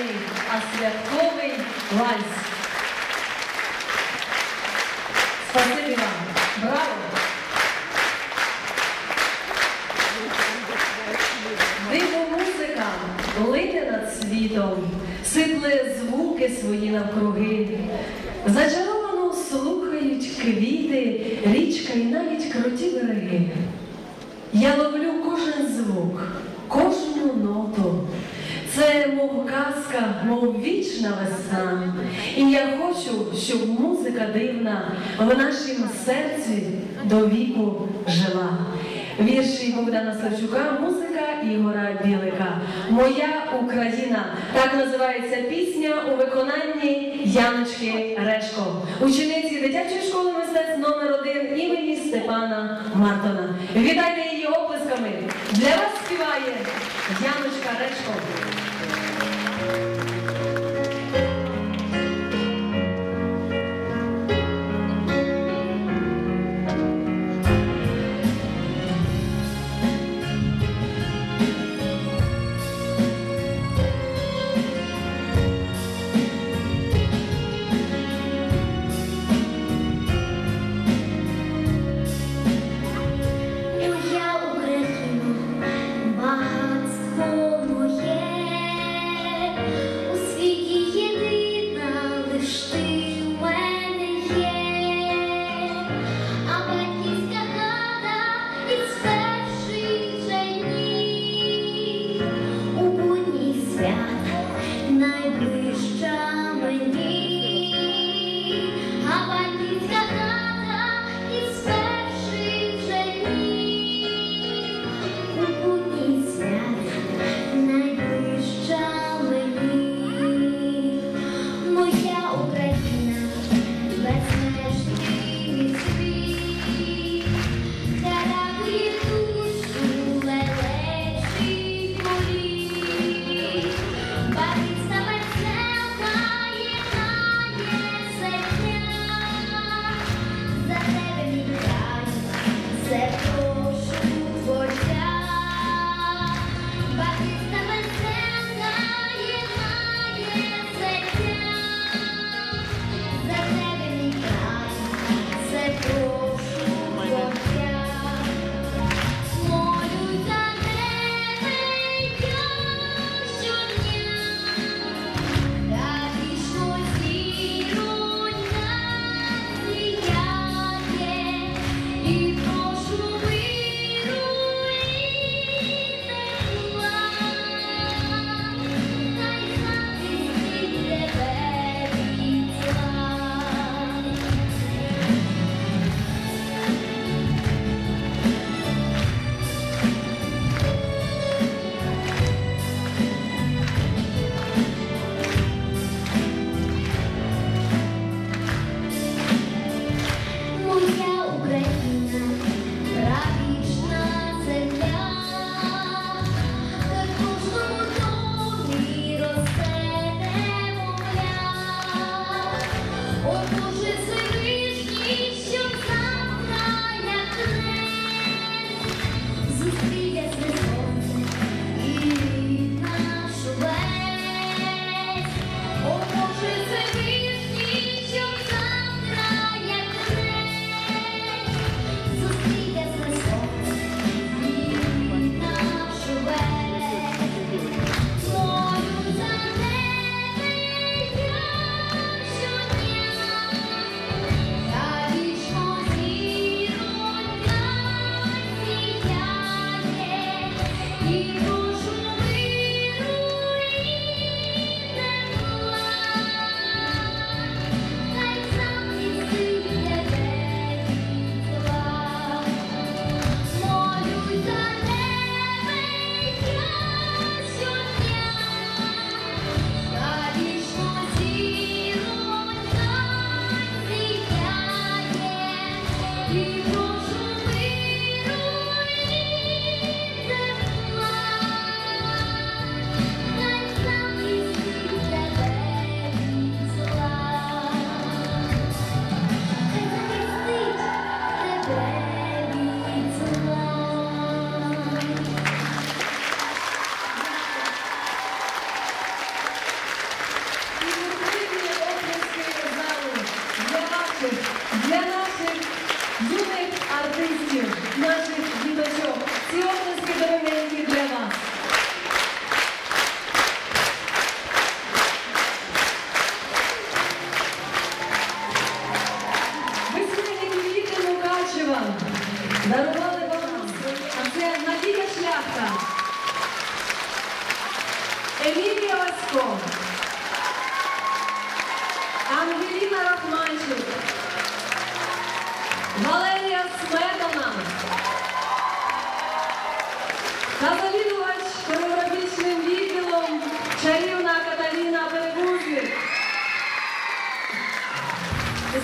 прощальний, а святковий вальс. Спасибі вам. Браво! Диво музика лине над світом, сипле звуки свої навкруги. Зачаровано слухають квіти, річка і навіть круті береги. Я ловлю кожен звук. Це мов казка, мов вічна весна. І я хочу, щоб музика дивна в нашім серці до віку жила. Вірші Богдана Савчука, музика Ігора Білика. Моя Україна. Так називається пісня у виконанні Яночки Решко, учениці дитячої школи мистецтв номер 1 імені Степана Мартона. Вітайте її оплесками. Для вас співає Яночка Решко.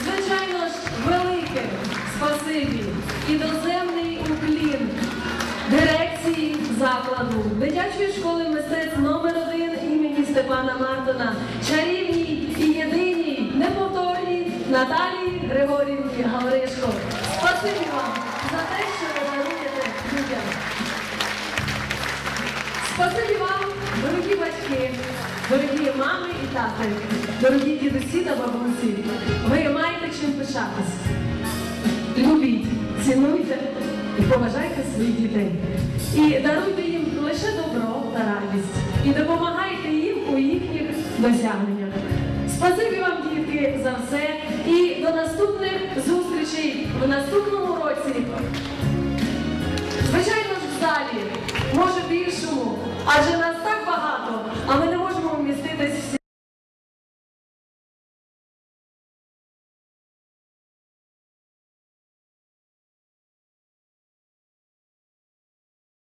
Звичайно ж, велике спасибі і доземний уклін дирекції закладу дитячої школи мистецтв номер 1 імені Степана Мартина, чарівній і єдиній, неповторній Наталії Григорівні Гавришко. Спасибі вам за те, що ви даруєте людям. Спасибі вам, батьки, дорогі мами і тати, дорогі дідусі та бабусі. Ви маєте чим пишатись. Любіть, цінуйте і поважайте своїх дітей. І даруйте їм лише добро та радість. І допомагайте їм у їхніх досягненнях. Спасибі вам, дітки, за все. І до наступних зустрічей в наступному році. Звичайно далі, може більшому, адже нас так багато, а ми не.